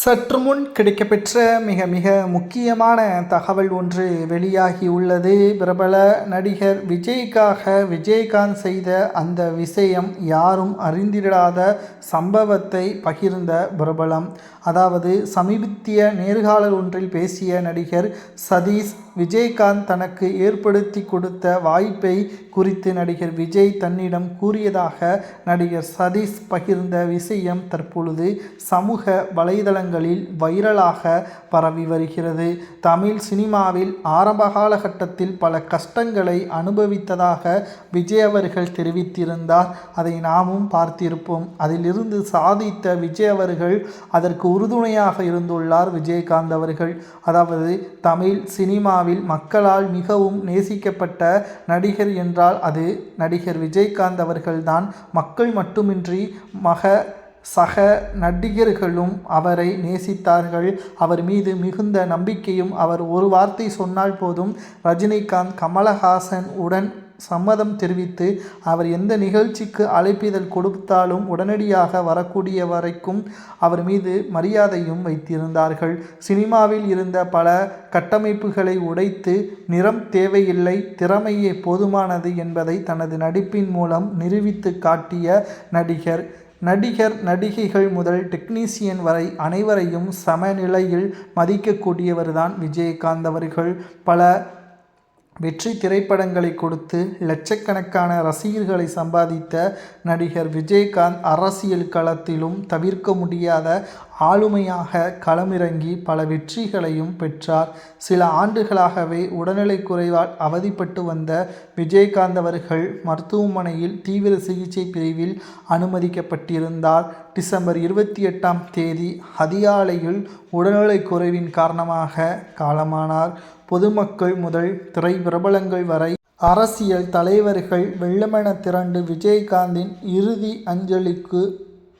சற்று முன் கிடைக்கப்பெற்ற மிக மிக முக்கியமான தகவல் ஒன்று வெளியாகி உள்ளது. பிரபல நடிகர் விஜய்க்காக விஜயகாந்த் செய்த அந்த விஷயம் யாரும் அறிந்திடாத சம்பவத்தை பகிர்ந்த பிரபலம். அதாவது சமீபத்திய நேர்காணல் ஒன்றில் பேசிய நடிகர் சதீஷ் விஜயகாந்த் தனக்கு ஏற்படுத்தி கொடுத்த வாய்ப்பை குறித்து நடிகர் விஜய் தன்னிடம் கூறியதாக நடிகர் சதீஷ் பகிர்ந்த விஷயம் தற்பொழுது சமூக வலைதளங்களில் வைரலாக பரவி வருகிறது. தமிழ் சினிமாவில் ஆரம்ப காலகட்டத்தில் பல கஷ்டங்களை அனுபவித்ததாக விஜய் அவர்கள் தெரிவித்திருந்தார். அதை நாமும் பார்த்திருப்போம். அதிலிருந்து சாதித்த விஜய் அவர்கள் அதற்கு உறுதுணையாக இருந்துள்ளார் விஜயகாந்த் அவர்கள். அதாவது தமிழ் சினிமாவில் சினிமாவில் மக்களால் மிகவும் நேசிக்கப்பட்ட நடிகர் என்றால் அது நடிகர் விஜயகாந்த் அவர்கள்தான். மக்கள் மட்டுமின்றி மக சக நடிகர்களும் அவரை நேசித்தார்கள். அவர் மீது மிகுந்த நம்பிக்கையும் அவர் ஒரு வார்த்தை சொன்னால் போதும் ரஜினிகாந்த் கமலஹாசன் உடன் சம்மதம் தெரிவித்து அவர் எந்த நிகழ்ச்சிக்கு அழைப்பிதழ் கொடுத்தாலும் உடனடியாக வரக்கூடிய வரைக்கும் அவர் மீது மரியாதையும் வைத்திருந்தார்கள். சினிமாவில் இருந்த பல கட்டமைப்புகளை உடைத்து நிறம் தேவையில்லை திறமையே போதுமானது என்பதை தனது நடிப்பின் மூலம் நிரூபித்து காட்டிய நடிகர். நடிகர் நடிகைகள் முதல் டெக்னீசியன் வரை அனைவரையும் சமநிலையில் மதிக்கக்கூடியவர்தான் விஜயகாந்த் அவர்கள். பல வெற்றி திரைப்படங்களை கொடுத்து லட்சக்கணக்கான ரசிகர்களை சம்பாதித்த நடிகர் விஜயகாந்த் அரசியல் களத்திலும் தவிர்க்க முடியாத ஆளுமையாக களமிறங்கி பல வெற்றிகளையும் பெற்றார். சில ஆண்டுகளாகவே உடல்நிலை குறைவால் அவதிப்பட்டு வந்த விஜயகாந்த் அவர்கள் மருத்துவமனையில் தீவிர சிகிச்சை பிரிவில் அனுமதிக்கப்பட்டிருந்தார். டிசம்பர் இருபத்தி எட்டாம் தேதி அதிகாலையில் உடல்நிலை குறைவின் காரணமாக காலமானார். பொதுமக்கள் முதல் திரை பிரபலங்கள் வரை அரசியல் தலைவர்கள் வெள்ளமென திரண்டு விஜயகாந்தின் இறுதி அஞ்சலிக்கு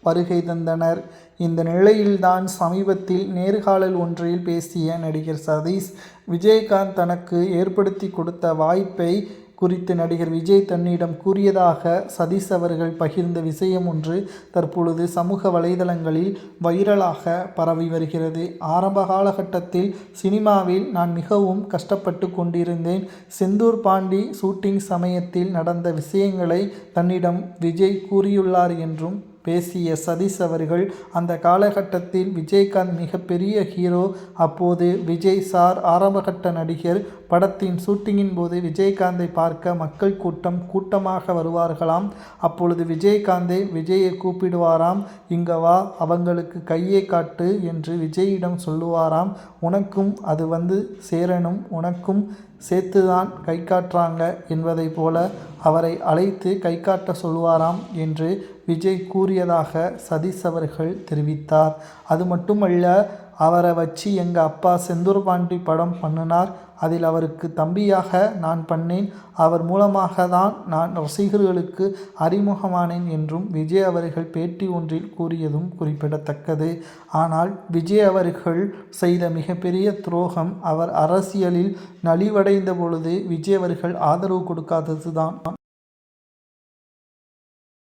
வருகை தந்தனர். இந்த நிலையில்தான் சமீபத்தில் நேர்காணல் ஒன்றில் பேசிய நடிகர் சதீஷ் விஜயகாந்த் தனக்கு ஏற்படுத்தி கொடுத்த வாய்ப்பை குறித்து நடிகர் விஜய் தன்னிடம் கூறியதாக சதீஷ் அவர்கள் பகிர்ந்த விஷயம் ஒன்று தற்பொழுது சமூக வலைதளங்களில் வைரலாக பரவி வருகிறது. ஆரம்ப காலகட்டத்தில் சினிமாவில் நான் மிகவும் கஷ்டப்பட்டு கொண்டிருந்தேன். செந்தூர் பாண்டி ஷூட்டிங் சமயத்தில் நடந்த விஷயங்களை தன்னிடம் விஜய் கூறியுள்ளார் என்றும் பேசிய சதீஷ் அவர்கள் அந்த காலகட்டத்தில் விஜயகாந்த் மிகப்பெரிய ஹீரோ அப்போது விஜய் சார் ஆரம்பகட்ட நடிகர். படத்தின் ஷூட்டிங்கின் போது விஜயகாந்தை பார்க்க மக்கள் கூட்டம் கூட்டமாக வருவார்களாம். அப்பொழுது விஜயகாந்தை விஜயை கூப்பிடுவாராம். இங்க வா அவங்களுக்கு கையை காட்டு என்று விஜயிடம் சொல்லுவாராம். உனக்கும் அது வந்து சேரணும் உனக்கும் சேர்த்துதான் கை காட்டுறாங்க என்பதை போல அவரை அழைத்து கை காட்ட சொல்வாராம் என்று விஜய் கூறியதாக சதீஷ் அவர்கள் தெரிவித்தார். அது மட்டுமல்ல அவரை வச்சு எங்கள் அப்பா செந்தூர் பாண்டி படம் பண்ணினார். அதில் அவருக்கு தம்பியாக நான் பண்ணேன். அவர் மூலமாக தான் நான் ரசிகர்களுக்கு அறிமுகமானேன் என்றும் விஜய் அவர்கள் பேட்டி ஒன்றில் கூறியதும் குறிப்பிடத்தக்கது. ஆனால் விஜய் அவர்கள் செய்த மிகப்பெரிய துரோகம் அவர் அரசியலில் நலிவடைந்த பொழுது விஜய் அவர்கள் ஆதரவு கொடுக்காதது தான்